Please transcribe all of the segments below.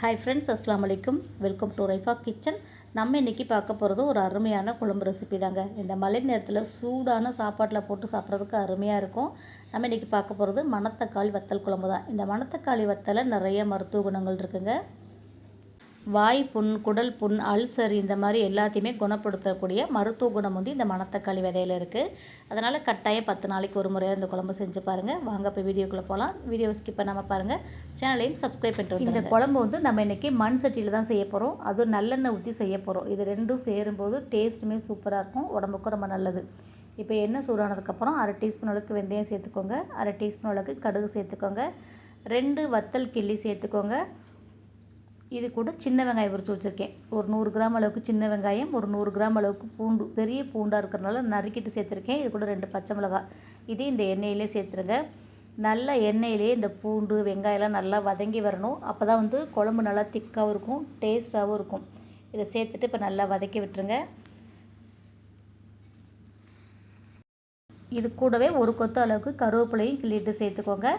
Hi friends அஸ்லாம் வலைக்கும் welcome to Raifa kitchen நம்ம இன்றைக்கி பார்க்க போகிறது ஒரு அருமையான குழம்பு ரெசிபி தாங்க. இந்த மழை நேரத்தில் சூடான சாப்பாட்டில் போட்டு சாப்பிட்றதுக்கு அருமையாக இருக்கும். நம்ம இன்றைக்கி பார்க்க போகிறது மணத்தக்காளி வத்தல் குழம்பு தான். இந்த மணத்தக்காளி வத்தலை நிறைய மருத்துவ குணங்கள் இருக்குங்க. வாய் புண் குடல் புண் அல்சர் இந்த மாதிரி எல்லாத்தையுமே குணப்படுத்தக்கூடிய மருத்துவ குணம் வந்து இந்த மணத்தக்காளி விதையில் இருக்குது அதனால் கட்டாயம் பத்து நாளைக்கு ஒரு முறையாக இந்த குழம்பு செஞ்சு பாருங்கள் வாங்க இப்போ வீடியோக்குள்ளே போகலாம் வீடியோ ஸ்கிப் பண்ணாமல் பாருங்கள் சேனலையும் சப்ஸ்கிரைப் பண்ணிட்டு இந்த குழம்பு வந்து நம்ம இன்றைக்கி மண் சட்டியில் தான் செய்ய போகிறோம் அதுவும் நல்லெண்ணெய் ஊற்றி செய்ய போகிறோம் இது ரெண்டும் சேரும்போது டேஸ்ட்டுமே சூப்பராக இருக்கும். உடம்புக்கும் ரொம்ப நல்லது. இப்போ எண்ணெய் சூடானதுக்கப்புறம் அரை டீஸ்பூன் அளவுக்கு வெந்தயம் சேர்த்துக்கோங்க. அரை டீஸ்பூன் அளவுக்கு கடுகு சேர்த்துக்கோங்க. ரெண்டு வத்தல் கிள்ளி சேர்த்துக்கோங்க. இது கூட சின்ன வெங்காயம் உரிச்சு வச்சுருக்கேன். ஒரு நூறு கிராம் அளவுக்கு சின்ன வெங்காயம் ஒரு நூறு கிராம் அளவுக்கு பூண்டு பெரிய பூண்டாக இருக்கிறனால நறுக்கிட்டு சேர்த்துருக்கேன். இது கூட ரெண்டு பச்சை மிளகாய். இதே இந்த எண்ணெயிலே சேர்த்துருங்க. நல்லா எண்ணெயிலே இந்த பூண்டு வெங்காயம்லாம் நல்லா வதங்கி வரணும். அப்போ தான் வந்து குழம்பு நல்லா திக்காகவும் இருக்கும் டேஸ்ட்டாகவும் இருக்கும். இதை சேர்த்துட்டு இப்போ நல்லா வதக்கி விட்டுருங்க. இது கூடவே ஒரு கொத்து அளவுக்கு கருவேப்பிலையும் கிள்ளிட்டு சேர்த்துக்கோங்க.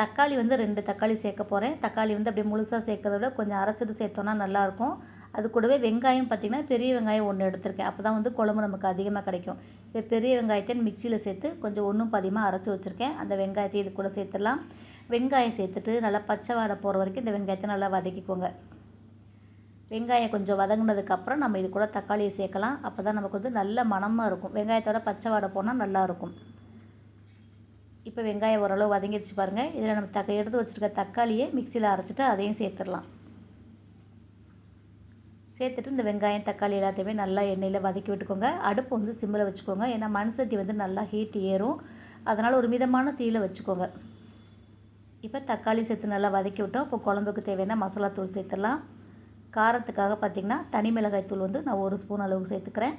தக்காளி வந்து ரெண்டு தக்காளி சேர்க்க போகிறேன் தக்காளி வந்து அப்படியே முழுசாக சேர்க்கறத விட கொஞ்சம் அரைச்சிட்டு சேர்த்தோன்னா நல்லாயிருக்கும். அது கூடவே வெங்காயம் பார்த்திங்கன்னா பெரிய வெங்காயம் ஒன்று எடுத்திருக்கேன். அப்போ தான் வந்து குழம்பு நமக்கு அதிகமாக கிடைக்கும். இப்போ பெரிய வெங்காயத்தை மிக்சியில் சேர்த்து கொஞ்சம் ஒன்றும் பதிகமாக அரைச்சி வச்சுருக்கேன். அந்த வெங்காயத்தை இது கூட சேர்த்துடலாம். வெங்காயம் சேர்த்துட்டு நல்லா பச்சை வாடை போகிற வரைக்கும் இந்த வெங்காயத்தை நல்லா வதக்கிக்கோங்க. வெங்காயம் கொஞ்சம் வதங்கினதுக்கப்புறம் நம்ம இது கூட தக்காளியை சேர்க்கலாம். அப்போ தான் நமக்கு வந்து நல்ல மணமாக இருக்கும். வெங்காயத்தோட பச்சை வாடை போனால் நல்லாயிருக்கும் இப்போ வெங்காயம் ஓரளவு வதங்கிடுச்சு பாருங்கள் இதில் நம்ம தக்க எடுத்து வச்சுருக்க தக்காளியை மிக்சியில் அரைச்சிட்டு அதையும் சேர்த்துடலாம். சேர்த்துட்டு இந்த வெங்காயம் தக்காளி எல்லாத்தையுமே நல்லா எண்ணெயில் வதக்கி விட்டுக்கோங்க. அடுப்பு வந்து சிம்மில் வச்சுக்கோங்க. ஏன்னா மண் சட்டி வந்து நல்லா ஹீட் ஏறும். அதனால் ஒரு மிதமான தீயில் வச்சுக்கோங்க. இப்போ தக்காளி சேர்த்து நல்லா வதக்கி விட்டோம். இப்போ குழம்புக்கு தேவையான மசாலா தூள் சேர்த்துடலாம். காரத்துக்காக பார்த்திங்கன்னா தனி மிளகாய் தூள் வந்து நான் ஒரு ஸ்பூன் அளவுக்கு சேர்த்துக்கிறேன்.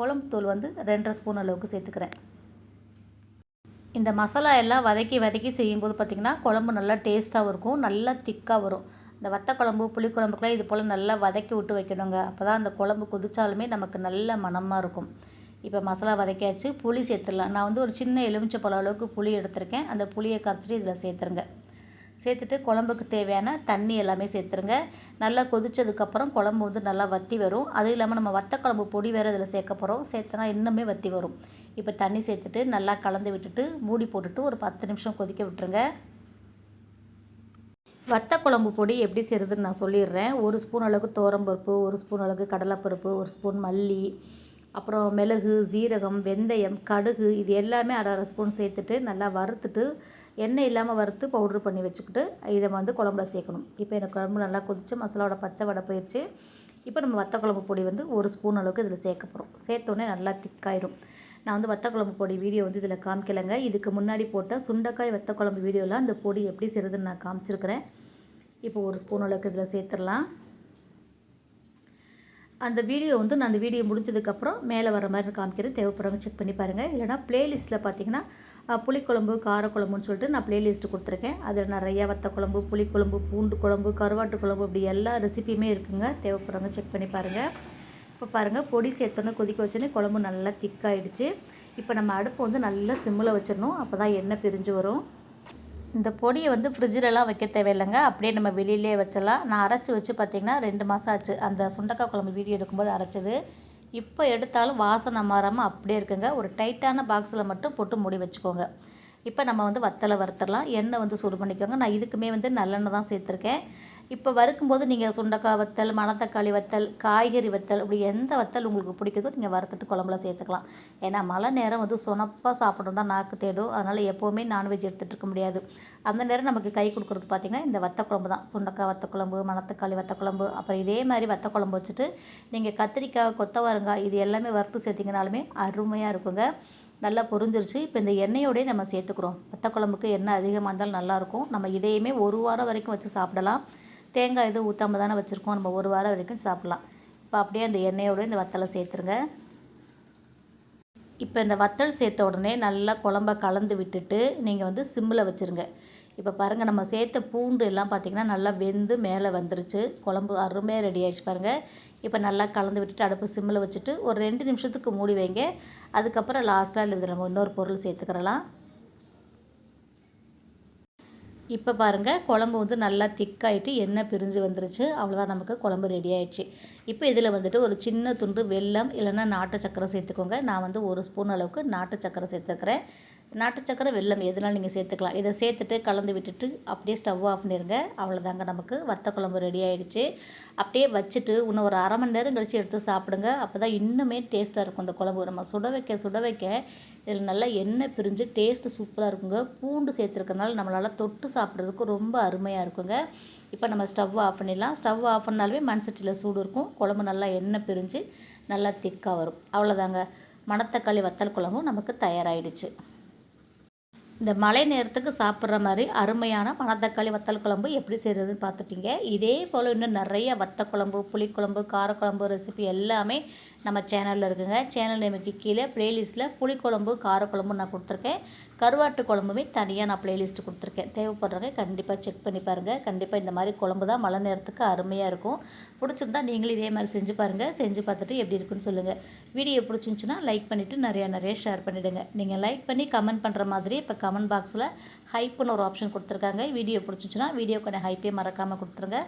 குழம்பு தூள் வந்து ரெண்டரை ஸ்பூன் அளவுக்கு சேர்த்துக்கிறேன். இந்த மசாலா எல்லாம் வதக்கி வதக்கி செய்யும்போது பார்த்திங்கன்னா குழம்பு நல்லா டேஸ்ட்டாகவும் இருக்கும் நல்லா திக்காக வரும். இந்த வத்த குழம்பு புளிக்குழம்புக்கெலாம் இது போல் நல்லா வதக்கி விட்டு வைக்கணுங்க. அப்போ தான் அந்த குழம்பு கொதிச்சாலுமே நமக்கு நல்ல மணமாக இருக்கும். இப்போ மசாலா வதக்கியாச்சு புளி சேர்த்துடலாம். நான் வந்து ஒரு சின்ன எலுமிச்சை பழம் அளவுக்கு புளி எடுத்திருக்கேன். அந்த புளியை கரைச்சிட்டு இதில் சேர்த்துருங்க. சேர்த்துட்டு குழம்புக்கு தேவையான தண்ணி எல்லாமே சேர்த்துருங்க. நல்லா கொதித்ததுக்கப்புறம் குழம்பு வந்து நல்லா வற்றி வரும். அதுவும் இல்லாமல் நம்ம வத்த குழம்பு பொடி வேறு இதில் சேர்க்க போகிறோம். சேர்த்தனா இன்னுமே வற்றி வரும். இப்போ தண்ணி சேர்த்துட்டு நல்லா கலந்து விட்டுட்டு மூடி போட்டுட்டு ஒரு பத்து நிமிஷம் கொதிக்க விட்டுருங்க. வத்த குழம்பு பொடி எப்படி செய்கிறதுன்னு நான் சொல்லிடுறேன். ஒரு ஸ்பூன் அளவுக்கு தோரம்பருப்பு ஒரு ஸ்பூன் அளவுக்கு கடலைப்பருப்பு ஒரு ஸ்பூன் மல்லி அப்புறம் மிளகு ஜீரகம் வெந்தயம் கடுகு இது எல்லாமே அரை அரை ஸ்பூன் சேர்த்துட்டு நல்லா வறுத்துட்டு எண்ணெய் இல்லாமல் வறுத்து பவுட்ரு பண்ணி வச்சுக்கிட்டு இதை வந்து குழம்புல சேர்க்கணும். இப்போ எனக்கு குழம்பு நல்லா கொதித்து மசாலாவோட பச்சை வடை போயிடுச்சு இப்போ நம்ம வத்த குழம்பு பொடி வந்து ஒரு ஸ்பூன் அளவுக்கு இதில் சேர்க்க போகிறோம் சேர்த்தோன்னே நல்லா திக்காயிடும் நான் வந்து வத்த குழம்பு பொடி வீடியோ வந்து இதில் காமிக்கலைங்க. இதுக்கு முன்னாடி போட்ட சுண்டக்காய் வத்த குழம்பு வீடியோவில் அந்த பொடி எப்படி செய்கிறதுன்னு நான் காமிச்சிருக்கிறேன். இப்போ ஒரு ஸ்பூன் அளவுக்கு இதில் சேர்த்துடலாம். அந்த வீடியோ வந்து நான் அந்த வீடியோ முடிஞ்சதுக்கப்புறம் மேலே வர மாதிரி காமிக்கிறேன். தேவைப்படுறவங்க செக் பண்ணி பாருங்கள் இல்லைனா ப்ளேலிஸ்ட்டில் பார்த்தீங்கன்னா புளிக்குழம்பு காரக்குழம்புன்னு சொல்லிட்டு நான் ப்ளேலிஸ்ட்டு கொடுத்துருக்கேன். அதில் நிறையா வத்த குழம்பு புளிக்குழம்பு பூண்டு குழம்பு கருவாட்டு குழம்பு அப்படி எல்லா ரெசிப்பியுமே இருக்குங்க. தேவைப்படுறவங்க செக் பண்ணி பாருங்கள் இப்போ பாருங்கள் பொடி சேர்த்தோன்னே கொதிக்க வச்சோன்னே குழம்பு நல்லா திக்காயிடுச்சு இப்போ நம்ம அடுப்பு வந்து நல்லா சிம்மில் வச்சிடணும். அப்போ தான் எண்ணெய் பிரிஞ்சு வரும். இந்த பொடியை வந்து ஃப்ரிட்ஜிலலாம் வைக்க தேவையில்லைங்க. அப்படியே நம்ம வெளியிலே வச்சலாம் நான் அரைச்சி வச்சு பார்த்திங்கன்னா ரெண்டு மாதம் ஆச்சு. அந்த சுண்டக்காய் குழம்பு வீடியோ எடுக்கும்போது அரைச்சது. இப்போ எடுத்தாலும் வாசனை மாறாமல் அப்படியே இருக்குங்க. ஒரு டைட்டான பாக்ஸில் மட்டும் போட்டு மூடி வச்சுக்கோங்க. இப்போ நம்ம வந்து வத்தலை வறுத்துடலாம். எண்ணெய் வந்து சூடு பண்ணிக்கோங்க. நான் இதுக்குமே வந்து நல்லெண்ணெய் தான் சேர்த்துருக்கேன். இப்போ வறுக்கும்போது நீங்கள் சுண்டக்காய் வத்தல் மணத்தக்காளி வத்தல் காய்கறி வத்தல் இப்படி எந்த வத்தல் உங்களுக்கு பிடிக்குதோ நீங்கள் வறுத்துட்டு குழம்புல சேர்த்துக்கலாம். ஏன்னா மழை நேரம் வந்து சுனப்பாக சாப்பிட்றது தான் நாக்கு தேடும். அதனால் எப்போவுமே நான்வெஜ் எடுத்துகிட்டு இருக்க முடியாது. அந்த நேரம் நமக்கு கை கொடுக்குறது பார்த்திங்கன்னா இந்த வத்த குழம்பு தான். சுண்டக்காய் வத்த குழம்பு மணத்தக்காளி வத்த குழம்பு அப்புறம் இதே மாதிரி வத்த குழம்பு வச்சுட்டு நீங்கள் கத்திரிக்காய் கொத்தவரங்காய் இது எல்லாமே வறுத்து சேர்த்திங்கனாலுமே அருமையாக இருக்குங்க. நல்லா பொரிஞ்சிருச்சு. இப்போ இந்த எண்ணெயோடய நம்ம சேர்த்துக்கிறோம். வத்த குழம்புக்கு எண்ணெய் அதிகமாக இருந்தாலும் நல்லாயிருக்கும் நம்ம இதையுமே ஒரு வாரம் வரைக்கும் வச்சு சாப்பிடலாம். தேங்காய் எதுவும் ஊற்றாம தானே வச்சுருக்கோம். நம்ம ஒரு வாரம் வரைக்கும் சாப்பிட்லாம். இப்போ அப்படியே அந்த எண்ணெயோடு இந்த வத்தலை சேர்த்துருங்க. இப்போ இந்த வத்தல் சேர்த்த உடனே நல்லா குழம்ப கலந்து விட்டுட்டு நீங்கள் வந்து சிம்மில் வச்சுருங்க. இப்போ பாருங்கள் நம்ம சேர்த்த பூண்டு எல்லாம் பார்த்திங்கன்னா நல்லா வெந்து மேலே வந்துருச்சு. குழம்பு அருமையாக ரெடி ஆகிடுச்சு பாருங்கள் இப்போ நல்லா கலந்து விட்டுட்டு அடுப்பு சிம்மில் வச்சுட்டு ஒரு ரெண்டு நிமிஷத்துக்கு மூடி வைங்க. அதுக்கப்புறம் லாஸ்ட்டாக இல்லை நம்ம இன்னொரு பொருள் சேர்த்துக்கிறலாம். இப்போ பாருங்கள் குழம்பு வந்து நல்லா திக்காயிட்டு எண்ணெய் பிரிஞ்சு வந்துருச்சு. அவ்வளோதான் நமக்கு குழம்பு ரெடி ஆயிடுச்சு. இப்போ இதில் வந்துட்டு ஒரு சின்ன துண்டு வெல்லம் இல்லைன்னா நாட்டு சக்கரை சேர்த்துக்கோங்க. நான் வந்து ஒரு ஸ்பூன் அளவுக்கு நாட்டு சக்கரை சேர்த்துக்கிறேன் நாட்டு சக்கரை வெள்ளம் எதுனாலும் நீங்கள் சேர்த்துக்கலாம். இதை சேர்த்துட்டு கலந்து விட்டுட்டு அப்படியே ஸ்டவ் ஆஃப் பண்ணிடுங்க அவ்வளோதாங்க நமக்கு. வத்த குழம்பு ரெடி ஆகிடுச்சு அப்படியே வச்சுட்டு இன்னும் ஒரு அரை மணி நேரம் கழித்து எடுத்து சாப்பிடுங்க. அப்போ தான் இன்னுமே டேஸ்ட்டாக இருக்கும் இந்த குழம்பு. நம்ம சுட வைக்க சுட வைக்க இதில் நல்லா எண்ணெய் பிரிஞ்சு டேஸ்ட்டு சூப்பராக இருக்குங்க. பூண்டு சேர்த்துருக்கனால நம்மளால் தொட்டு சாப்பிட்றதுக்கு ரொம்ப அருமையாக இருக்குங்க. இப்போ நம்ம ஸ்டவ் ஆஃப் பண்ணிடலாம். ஸ்டவ் ஆஃப் பண்ணாலுமே மண் சட்டியில் சூடு இருக்கும். குழம்பு நல்லா எண்ணெய் பிரிஞ்சு நல்லா திக்காக வரும். அவ்வளோதாங்க மணத்தக்காளி வத்தல் குழம்பும் நமக்கு தயாராகிடுச்சு இந்த மழை நேரத்துக்கு சாப்பிட்ற மாதிரி அருமையான மணத்தக்காளி வத்தல் குழம்பு எப்படி செய்கிறதுன்னு பார்த்துட்டிங்க. இதே போல் இன்னும் நிறைய வத்த குழம்பு புளிக்குழம்பு காரக்குழம்பு ரெசிபி எல்லாமே நம்ம சேனலில் இருக்குங்க. சேனல் நேமுக்கு கீழே ப்ளேலிஸ்ட்டில் புளிக்குழம்பு காரக்குழம்பு நான் கொடுத்துருக்கேன். கருவாட்டு குழம்புமே தனியாக நான் ப்ளேலிஸ்ட்டு கொடுத்துருக்கேன். தேவைப்படுறவங்க கண்டிப்பாக செக் பண்ணி பாருங்கள் கண்டிப்பாக இந்த மாதிரி குழம்பு தான் மழை நேரத்துக்கு அருமையாக இருக்கும். பிடிச்சிருந்தா நீங்களும் இதே மாதிரி செஞ்சு பாருங்கள் செஞ்சு பார்த்துட்டு எப்படி இருக்குன்னு சொல்லுங்கள் வீடியோ பிடிச்சிருந்துச்சுன்னா லைக் பண்ணிவிட்டு நிறையா நிறைய ஷேர் பண்ணிவிடுங்க நீங்கள் லைக் பண்ணி கமெண்ட் பண்ணுற மாதிரி இப்போ கமெண்ட் பாக்ஸில் ஹைப்புன்னு ஒரு ஆப்ஷன் கொடுத்துருக்காங்க. வீடியோ பிடிச்சிருச்சின்னா வீடியோ கொஞ்சம் ஹைப்பே மறக்காமல் கொடுத்துருங்க.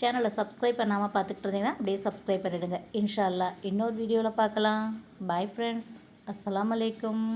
சேனலை சப்ஸ்கிரைப் பண்ணாமல் பார்த்துக்கிட்டு இருந்தீங்கன்னா அப்படியே சப்ஸ்கிரைப் பண்ணிவிடுங்க இன்ஷால்லா இன்னொரு வீடியோவில் பார்க்கலாம். பாய் ஃப்ரெண்ட்ஸ் அஸ்லாம் வலைக்கம்